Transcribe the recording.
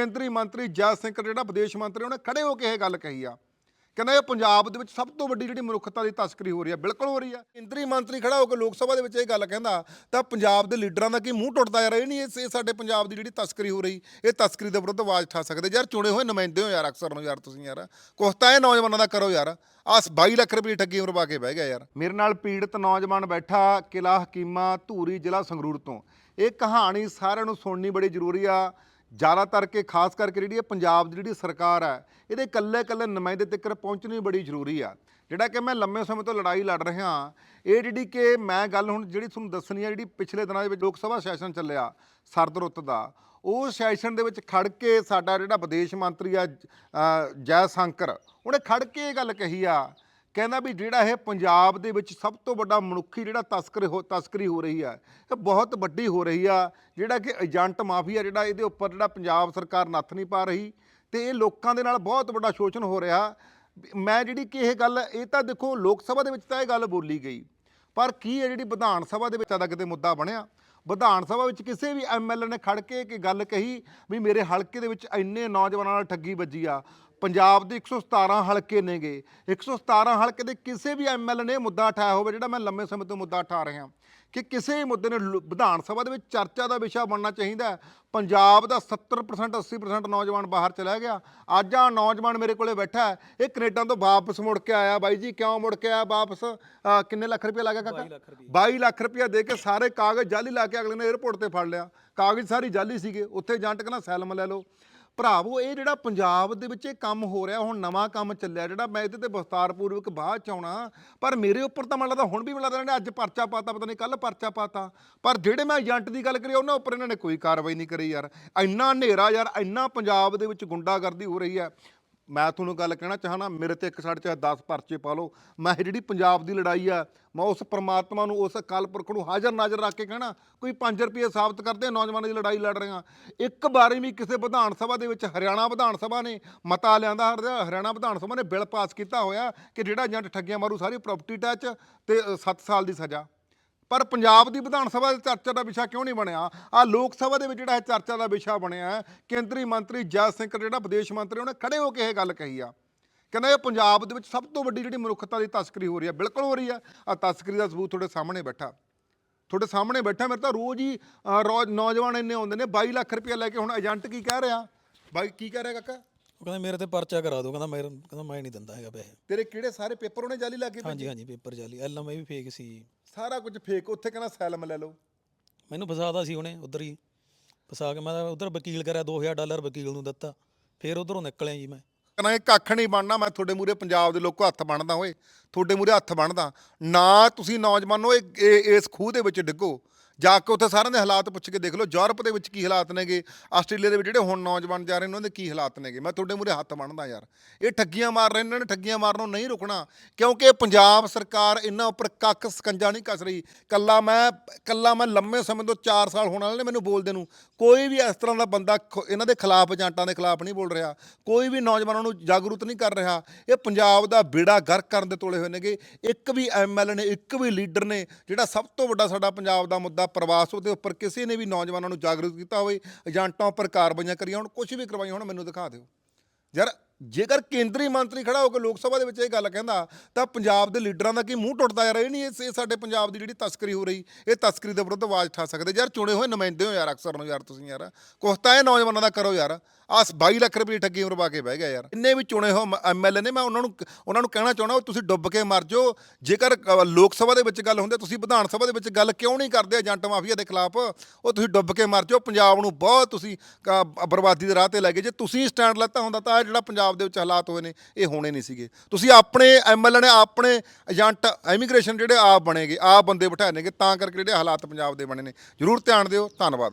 ਕੇਂਦਰੀ ਮੰਤਰੀ ਜੈ ਸਿੰਘ ਜਿਹੜਾ ਵਿਦੇਸ਼ ਮੰਤਰੀ, ਉਹਨੇ ਖੜੇ ਹੋ ਕੇ ਇਹ ਗੱਲ ਕਹੀ ਆ। ਕਹਿੰਦਾ ਇਹ ਪੰਜਾਬ ਦੇ ਵਿੱਚ ਸਭ ਤੋਂ ਵੱਡੀ ਜਿਹੜੀ ਮਨੁੱਖਤਾ ਦੀ ਤਸਕਰੀ ਹੋ ਰਹੀ ਹੈ ਬਿਲਕੁਲ ਹੋ ਰਹੀ ਹੈ ਕੇਂਦਰੀ ਮੰਤਰੀ ਖੜਾ ਹੋ ਕੇ ਲੋਕ ਸਭਾ ਦੇ ਵਿੱਚ ਇਹ ਗੱਲ ਕਹਿੰਦਾ, ਤਾਂ ਪੰਜਾਬ ਦੇ ਲੀਡਰਾਂ ਦਾ ਕੀ ਮੂੰਹ ਟੁੱਟਦਾ ਯਾਰ, ਇਹ ਨਹੀਂ ਇਹ ਸਾਡੇ ਪੰਜਾਬ ਦੀ ਜਿਹੜੀ ਤਸਕਰੀ ਹੋ ਰਹੀ, ਇਹ ਤਸਕਰੀ ਦੇ ਵਿਰੁੱਧ ਆਵਾਜ਼ ਠਾ ਸਕਦੇ। ਯਾਰ ਚੁਣੇ ਹੋਏ ਨੁਮਾਇੰਦੇ ਹੋ ਯਾਰ ਅਕਸਰ ਨੂੰ ਯਾਰ ਤੁਸੀਂ ਯਾਰ। ਕੁਛ ਤਾਂ ਇਹ ਨੌਜਵਾਨਾਂ ਦਾ ਕਰੋ ਯਾਰ। ਆਹ 22 ਲੱਖ ਰੁਪਏ ਠੱਗੀ ਉਮਰਵਾ ਕੇ ਬਹਿ ਗਿਆ ਯਾਰ। ਮੇਰੇ ਨਾਲ ਪੀੜਤ ਨੌਜਵਾਨ ਬੈਠਾ ਕਿਲਾ ਹਕੀਮਾ ਧੂਰੀ ਜ਼ਿਲ੍ਹਾ ਸੰਗਰੂਰ ਤੋਂ। ਇਹ ਕਹਾਣੀ ਸਾਰਿਆਂ ਨੂੰ ਸੁਣਨੀ ਬੜੀ ਜ਼ਰੂਰੀ ਆ। ਜ਼ਿਆਦਾਤਰ ਕਿ ਖਾਸ ਕਰਕੇ ਜਿਹੜੀ ਇਹ ਪੰਜਾਬ ਦੀ ਜਿਹੜੀ ਸਰਕਾਰ ਹੈ ਇਹਦੇ ਇਕੱਲੇ ਇਕੱਲੇ ਨੁਮਾਇੰਦੇ ਤੱਕ ਪਹੁੰਚਣੀ ਬੜੀ ਜ਼ਰੂਰੀ ਆ। ਜਿਹੜਾ ਕਿ ਮੈਂ ਲੰਮੇ ਸਮੇਂ ਤੋਂ ਲੜਾਈ ਲੜ ਰਿਹਾ ਇਹ ਜਿਹੜੀ ਕਿ ਮੈਂ ਗੱਲ ਹੁਣ ਜਿਹੜੀ ਤੁਹਾਨੂੰ ਦੱਸਣੀ ਆ ਜਿਹੜੀ ਪਿਛਲੇ ਦਿਨਾਂ ਦੇ ਵਿੱਚ ਲੋਕ ਸਭਾ ਸੈਸ਼ਨ ਚੱਲਿਆ ਸਰਦ ਰੁੱਤ ਦਾ ਉਹ ਸੈਸ਼ਨ ਦੇ ਵਿੱਚ ਖੜ ਕੇ ਸਾਡਾ ਜਿਹੜਾ ਵਿਦੇਸ਼ ਮੰਤਰੀ ਆ ਅ, ਜੈ ਸ਼ੰਕਰ ਉਹਨੇ ਖੜ ਕੇ ਇਹ ਗੱਲ ਕਹੀ ਆ ਕਹਿੰਦਾ ਵੀ ਜਿਹੜਾ ਇਹ ਪੰਜਾਬ ਦੇ ਵਿੱਚ ਸਭ ਤੋਂ ਵੱਡਾ ਮਨੁੱਖੀ ਜਿਹੜਾ ਤਸਕਰ ਹੋ, ਤਸਕਰੀ ਹੋ ਰਹੀ ਆ, ਇਹ ਬਹੁਤ ਵੱਡੀ ਹੋ ਰਹੀ ਆ, ਜਿਹੜਾ ਕਿ ਏਜੰਟ ਮਾਫੀਆ ਜਿਹੜਾ ਇਹਦੇ ਉੱਪਰ ਜਿਹੜਾ ਪੰਜਾਬ ਸਰਕਾਰ ਨੱਥ ਨਹੀਂ ਪਾ ਰਹੀ ਤੇ ਇਹ ਲੋਕਾਂ ਦੇ ਨਾਲ ਬਹੁਤ ਵੱਡਾ ਸ਼ੋਸ਼ਣ ਹੋ ਰਿਹਾ। ਮੈਂ ਜਿਹੜੀ ਕਿ ਇਹ ਗੱਲ, ਇਹ ਤਾਂ ਦੇਖੋ ਲੋਕ ਸਭਾ ਦੇ ਵਿੱਚ ਤਾਂ ਇਹ ਗੱਲ ਬੋਲੀ ਗਈ, ਪਰ ਕੀ ਹੈ ਜਿਹੜੀ ਵਿਧਾਨ ਸਭਾ ਦੇ ਵਿੱਚ ਆਦਾ ਕਿਤੇ ਮੁੱਦਾ ਬਣਿਆ? ਵਿਧਾਨ ਸਭਾ ਵਿੱਚ ਕਿਸੇ ਵੀ ਐਮਐਲਏ ਨੇ ਖੜ ਕੇ ਕਿ ਗੱਲ ਕਹੀ ਵੀ ਮੇਰੇ ਹਲਕੇ ਦੇ ਵਿੱਚ ਇੰਨੇ ਨੌਜਵਾਨਾਂ ਨਾਲ ਠੱਗੀ ਵੱਜੀ ਆ ਪੰਜਾਬ ਦੇ 117 ਹਲਕੇ ਨੇਗੇ। 117 ਹਲਕੇ ਦੇ ਕਿਸੇ ਵੀ ਐਮਐਲਏ ਨੇ ਮੁੱਦਾ ਉਠਾਇਆ ਹੋਵੇ ਜਿਹੜਾ ਮੈਂ ਲੰਮੇ ਸਮੇਂ ਤੋਂ ਮੁੱਦਾ ਉਠਾ ਰਿਹਾ। ਕਿ ਕਿਸੇ ਵੀ ਮੁੱਦੇ ਨੇ ਲੋ- ਵਿਧਾਨ ਸਭਾ ਦੇ ਵਿੱਚ ਚਰਚਾ ਦਾ ਵਿਸ਼ਾ ਬਣਨਾ ਚਾਹੀਦਾ ਹੈ। ਪੰਜਾਬ ਦਾ 70% 80% ਨੌਜਵਾਨ ਬਾਹਰ ਚਲਾ ਗਿਆ। ਅੱਜ ਆ ਨੌਜਵਾਨ ਮੇਰੇ ਕੋਲੇ ਬੈਠਾ ਹੈ। ਇਹ ਕੈਨੇਡਾ ਤੋਂ ਵਾਪਸ ਮੁੜ ਕੇ ਆਇਆ। ਬਾਈ ਜੀ ਕਿਉਂ ਮੁੜ ਕੇ ਆਇਆ ਵਾਪਸ? ਅਹ ਕਿੰਨੇ ਲੱਖ ਰੁਪਏ ਲੱਗਾ ਕਾਕਾ? 22 ਲੱਖ ਰੁਪਏ ਦੇ ਕੇ ਸਾਰੇ ਕਾਗਜ਼ ਜਾਲੀ ਲਾ ਕੇ ਅਗਲੇ ਨੇ 에ਅਰਪੋਰਟ ਤੇ ਫੜ ਲਿਆ। ਕਾਗਜ਼ ਸਾਰੀ ਜਾਲੀ ਸੀਗੇ। ਉੱਥੇ ਏਜੰਟ ਕਹਿੰਦਾ ਸੈਲਮ ਲੈ ਲਓ। ਭਰਾਵੋ, ਇਹ ਜਿਹੜਾ ਪੰਜਾਬ ਦੇ ਵਿੱਚ ਇਹ ਕੰਮ ਹੋ ਰਿਹਾ, ਹੁਣ ਨਵਾਂ ਕੰਮ ਚੱਲਿਆ, ਜਿਹੜਾ ਮੈਂ ਇਹਦੇ ਤੇ ਵਿਸਤਾਰਪੂਰਵਕ ਬਾਅਦ ਚ ਆਉਣਾ, ਪਰ ਮੇਰੇ ਉੱਪਰ ਤਾਂ ਮੈਨੂੰ ਲੱਗਦਾ ਹੁਣ ਵੀ ਮੈਨੂੰ ਲੱਗਦਾ ਇਹਨਾਂ ਨੇ ਅੱਜ ਪਰਚਾ ਪਾਤਾ, ਪਤਾ ਨਹੀਂ ਕੱਲ ਪਰਚਾ ਪਾਤਾ। ਪਰ ਜਿਹੜੇ ਮੈਂ ਏਜੰਟ ਦੀ ਗੱਲ ਕਰੀ, ਉਹਨਾਂ ਉੱਪਰ ਇਹਨਾਂ ਨੇ ਕੋਈ ਕਾਰਵਾਈ ਨਹੀਂ ਕਰੀ ਯਾਰ। ਇੰਨਾ ਹਨੇਰਾ ਯਾਰ, ਇੰਨਾ ਪੰਜਾਬ ਦੇ ਵਿੱਚ ਗੁੰਡਾਗਰਦੀ ਹੋ ਰਹੀ ਹੈ। ਮੈਂ ਤੁਹਾਨੂੰ ਗੱਲ ਕਹਿਣਾ ਚਾਹਣਾ ਮੇਰੇ ਤੇ ਇੱਕ ਸਾਡੇ ਚਾਹੇ 10 ਪਰਚੇ ਪਾ ਲਓ। ਮੈਂ ਇਹ ਜਿਹੜੀ ਪੰਜਾਬ ਦੀ ਲੜਾਈ ਆ, ਮੈਂ ਉਸ ਪ੍ਰਮਾਤਮਾ ਨੂੰ ਉਸ ਅਕਾਲ ਪੁਰਖ ਨੂੰ ਹਾਜ਼ਰ ਨਾਜ਼ਰ ਰੱਖ ਕੇ ਕਹਿਣਾ, ਕੋਈ 5 ਰੁਪਏ ਸਾਬਤ ਕਰਦੇ ਨੌਜਵਾਨਾਂ ਦੀ ਲੜਾਈ ਲੜ ਰਹੇ ਹਾਂ ਇੱਕ ਵਾਰੀ ਵੀ ਕਿਸੇ ਵਿਧਾਨ ਸਭਾ ਦੇ ਵਿੱਚ ਹਰਿਆਣਾ ਵਿਧਾਨ ਸਭਾ ਨੇ ਮਤਾ ਲਿਆਂਦਾ, ਹਰਿਆ- ਹਰਿਆਣਾ ਵਿਧਾਨ ਸਭਾ ਨੇ ਬਿੱਲ ਪਾਸ ਕੀਤਾ ਹੋਇਆ ਕਿ ਜਿਹੜਾ ਏਜੰਟ ਠੱਗੀਆਂ ਮਾਰੂ, ਸਾਰੀ ਪ੍ਰਾਪਰਟੀ ਟੈਚ ਤੇ 7 ਸਾਲ ਦੀ ਸਜ਼ਾ। ਪਰ ਪੰਜਾਬ ਦੀ ਵਿਧਾਨ ਸਭਾ ਦੇ ਚਰਚਾ ਦਾ ਵਿਸ਼ਾ ਕਿਉਂ ਨਹੀਂ ਬਣਿਆ? ਆ ਲੋਕ ਸਭਾ ਦੇ ਵਿੱਚ ਜਿਹੜਾ ਇਹ ਚਰਚਾ ਦਾ ਵਿਸ਼ਾ ਬਣਿਆ ਕੇਂਦਰੀ ਮੰਤਰੀ ਜੈ ਸਿੰਘ ਜਿਹੜਾ ਵਿਦੇਸ਼ ਮੰਤਰੀ, ਉਹਨੇ ਖੜੇ ਹੋ ਕੇ ਇਹ ਗੱਲ ਕਹੀ ਆ। ਕਹਿੰਦਾ ਇਹ ਪੰਜਾਬ ਦੇ ਵਿੱਚ ਸਭ ਤੋਂ ਵੱਡੀ ਜਿਹੜੀ ਮਨੁੱਖਤਾ ਦੀ ਤਸਕਰੀ ਹੋ ਰਹੀ ਹੈ, ਬਿਲਕੁਲ ਹੋ ਰਹੀ ਹੈ। ਆ ਤਸਕਰੀ ਦਾ ਸਬੂਤ ਤੁਹਾਡੇ ਸਾਹਮਣੇ ਬੈਠਾ। ਤੁਹਾਡੇ ਸਾਹਮਣੇ ਬੈਠਾ, ਮੇਰੇ ਤਾਂ ਰੋਜ਼ ਹੀ ਰੋਜ਼ ਨੌਜਵਾਨ ਇੰਨੇ ਆਉਂਦੇ ਨੇ 22 ਲੱਖ ਰੁਪਏ ਲੈ ਕੇ ਹੁਣ ਏਜੰਟ ਕੀ ਕਹਿ ਰਿਹਾ? ਬਾਈ ਕੀ ਕਹਿ ਰਿਹਾ ਕਾਕਾ? ਉਹ ਕਹਿੰਦਾ ਮੇਰੇ ਤੇ ਪਰਚਾ ਕਰਾ ਦਿਓ ਕਹਿੰਦਾ ਮੈਂ ਕਹਿੰਦਾ ਮੈਂ ਨਹੀਂ ਦਿੰਦਾ ਹੈਗਾ ਪੈਸੇ। ਤੇਰੇ ਕਿਹੜੇ ਸਾਰੇ ਪੇਪਰ ਉਹਨੇ ਜਾਲੀ ਲਾ ਕੇ ਹਾਂਜੀ ਹਾਂਜੀ ਪੇਪਰ ਜਾਲੀ। ਐਲਐਮਆਈ ਵੀ ਫੇਕ ਸੀ। ਸਾਰਾ ਕੁਝ ਫੇਕ ਉੱਥੇ ਕਹਿੰਦਾ ਸੈਲਮ ਲੈ ਲਓ। ਮੈਨੂੰ ਫਸਾਦਾ ਸੀ ਉਹਨੇ ਉਧਰ ਹੀ। ਫਸਾ ਕੇ ਮੈਂ ਉਧਰ ਵਕੀਲ ਕਰਿਆ 2000 ਡਾਲਰ ਵਕੀਲ ਨੂੰ ਦਿੱਤਾ। ਫਿਰ ਉਧਰੋਂ ਨਿਕਲਿਆ ਜੀ ਮੈਂ। ਕਹਿੰਦਾ ਇਹ ਕੱਖ ਨਹੀਂ ਬਣਨਾ ਮੈਂ ਤੁਹਾਡੇ ਮੂਰੇ ਪੰਜਾਬ ਦੇ ਲੋਕੋ ਹੱਥ ਬਣਦਾ ਓਏ। ਤੁਹਾਡੇ ਮੂਰੇ ਹੱਥ ਬਣਦਾ ਨਾ ਤੁਸੀਂ ਨੌਜਵਾਨੋ ਇਹ ਇਹ- ਇਸ ਖੂਹ ਦੇ ਵਿੱਚ ਡਿੱਗੋ। ਜਾ ਕੇ ਉੱਥੇ ਸਾਰਿਆਂ ਦੇ ਹਾਲਾਤ ਪੁੱਛ ਕੇ ਦੇਖ ਲਓ, ਯੂਰਪ ਦੇ ਵਿੱਚ ਕੀ ਹਾਲਾਤ ਨੇਗੇ, ਆਸਟ੍ਰੇਲੀਆ ਦੇ ਵਿੱਚ ਜਿਹੜੇ ਹੁਣ ਨੌਜਵਾਨ ਜਾ ਰਹੇ ਨੇ, ਉਹਨਾਂ ਦੇ ਕੀ ਹਾਲਾਤ ਨੇਗੇ? ਮੈਂ ਤੁਹਾਡੇ ਮੂਰੇ ਹੱਥ ਬਣਦਾ ਯਾਰ। ਇਹ ਠੱਗੀਆਂ ਮਾਰ ਰਹੇ ਨੇ, ਇਹਨਾਂ ਨੇ ਠੱਗੀਆਂ ਮਾਰਨੋਂ ਨਹੀਂ ਰੁਕਣਾ, ਕਿਉਂਕਿ ਪੰਜਾਬ ਸਰਕਾਰ ਇਹਨਾਂ ਉੱਪਰ ਕੱਖ ਸਕੰਜਾ ਨਹੀਂ ਕੱਸ ਰਹੀ। ਕੱਲਾ ਮੈਂ ਕੱਲਾ ਮੈਂ ਲੰਮੇ ਸਮੇਂ ਤੋਂ 4 ਸਾਲ ਹੋਣ ਵਾਲੇ ਨੇ ਮੈਨੂੰ ਬੋਲਦੇ ਨੂੰ। ਕੋਈ ਵੀ ਇਸ ਤਰ੍ਹਾਂ ਦਾ ਬੰਦਾ ਖ- ਇਹਨਾਂ ਦੇ ਖਿਲਾਫ ਏਜੰਟਾਂ ਦੇ ਖਿਲਾਫ ਨਹੀਂ ਬੋਲ ਰਿਹਾ। ਕੋਈ ਵੀ ਨੌਜਵਾਨਾਂ ਨੂੰ ਜਾਗਰੂਕ ਨਹੀਂ ਕਰ ਰਿਹਾ। ਇਹ ਪੰਜਾਬ ਦਾ ਬੇੜਾ ਗਰਕ ਕਰਨ ਦੇ ਤੋਲੇ ਹੋਏ ਨੇਗੇ। ਇੱਕ ਵੀ ਐਮਐਲਏ ਨੇ, ਇੱਕ ਵੀ ਲੀਡਰ ਨੇ, ਜਿਹੜਾ ਸਭ ਤੋਂ ਵੱਡਾ ਸਾਡਾ ਪੰਜਾਬ ਦਾ ਮੁੱਦਾ ਪ੍ਰਵਾਸ ਉਹਦੇ ਉੱਪਰ ਕਿਸੇ ਨੇ ਵੀ ਨੌਜਵਾਨਾਂ ਨੂੰ ਜਾਗਰੂਕ ਕੀਤਾ ਹੋਵੇ, ਏਜੰਟਾਂ ਉੱਪਰ ਕਾਰਵਾਈਆਂ ਕਰੀਆਂ ਹੁਣ ਕੁਝ ਵੀ ਕਰਵਾਈਆਂ ਹੁਣ, ਮੈਨੂੰ ਦਿਖਾ ਦਿਓ। ਯਾਰ, ਜੇਕਰ ਕੇਂਦਰੀ ਮੰਤਰੀ ਖੜਾ ਹੋ ਕੇ ਲੋਕ ਸਭਾ ਦੇ ਵਿੱਚ ਇਹ ਗੱਲ ਕਹਿੰਦਾ, ਤਾਂ ਪੰਜਾਬ ਦੇ ਲੀਡਰਾਂ ਦਾ ਕੀ ਮੂੰਹ ਟੁੱਟਦਾ ਯਾਰ? ਇਹ ਨਹੀਂ ਇਹ ਸਾਡੇ ਪੰਜਾਬ ਦੀ ਜਿਹੜੀ ਤਸਕਰੀ ਹੋ ਰਹੀ, ਇਹ ਤਸਕਰੀ ਦੇ ਵਿਰੁੱਧ ਆਵਾਜ਼ ਠਾ ਸਕਦੇ। ਯਾਰ, ਚੁਣੇ ਹੋਏ ਨੁਮਾਇੰਦੇ ਹੋ ਯਾਰ, ਅਕਸਰ ਨੂੰ ਯਾਰ ਤੁਸੀਂ ਯਾਰ। ਕੁਛ ਤਾਂ ਇਹ ਨੌਜਵਾਨਾਂ ਦਾ ਕਰੋ ਯਾਰ। ਆਹ 22 ਲੱਖ ਰੁਪਏ ਠੱਗੀ ਉਮਰਵਾ ਕੇ ਬਹਿ ਗਿਆ ਯਾਰ। ਇੰਨੇ ਵੀ ਚੁਣੇ ਹੋ ਐਮਐਲਏ ਨੇ ਮੈਂ ਉਹਨਾਂ ਨੂੰ ਉਹਨਾਂ ਨੂੰ ਕਹਿਣਾ ਚਾਹੁੰਦਾ ਤੁਸੀਂ ਡੁੱਬ ਕੇ ਮਰ ਜਾਓ। ਜੇਕਰ ਲੋਕ ਸਭਾ ਦੇ ਵਿੱਚ ਗੱਲ ਹੁੰਦੀ ਤੁਸੀਂ ਵਿਧਾਨ ਸਭਾ ਦੇ ਵਿੱਚ ਗੱਲ ਕਿਉਂ ਨਹੀਂ ਕਰਦੇ ਏਜੰਟ ਮਾਫੀਆ ਦੇ ਖਿਲਾਫ? ਉਹ ਤੁਸੀਂ ਡੁੱਬ ਕੇ ਮਰ ਜਾਓ ਪੰਜਾਬ ਨੂੰ ਬਹੁਤ ਤੁਸੀਂ ਅ, ਬਰਬਾਦੀ ਦੇ ਰਾਹ ਤੇ ਲੈ ਗਏ। ਜੇ ਤੁਸੀਂ ਸਟੈਂਡ ਲੈਤਾ ਹੁੰਦਾ ਤਾਂ ਇਹ ਜਿਹੜਾ ਪੰਜਾਬ ਦੇ ਵਿੱਚ ਹਾਲਾਤ ਹੋਏ ਨੇ ਇਹ ਹੋਣੇ ਨਹੀਂ ਸੀਗੇ। ਤੁਸੀਂ ਆਪਣੇ ਐਮਐਲਏ ਨੇ ਆਪਣੇ ਏਜੰਟ ਇਮੀਗ੍ਰੇਸ਼ਨ ਜਿਹੜੇ ਆਪ ਬਣੇਗੇ ਆਪ ਬੰਦੇ ਬਿਠਾਏ ਤਾਂ ਕਰਕੇ ਜਿਹੜੇ ਹਾਲਾਤ ਪੰਜਾਬ ਦੇ ਬਣੇ ਨੇ। ਜ਼ਰੂਰ ਧਿਆਨ ਦਿਓ। ਧੰਨਵਾਦ।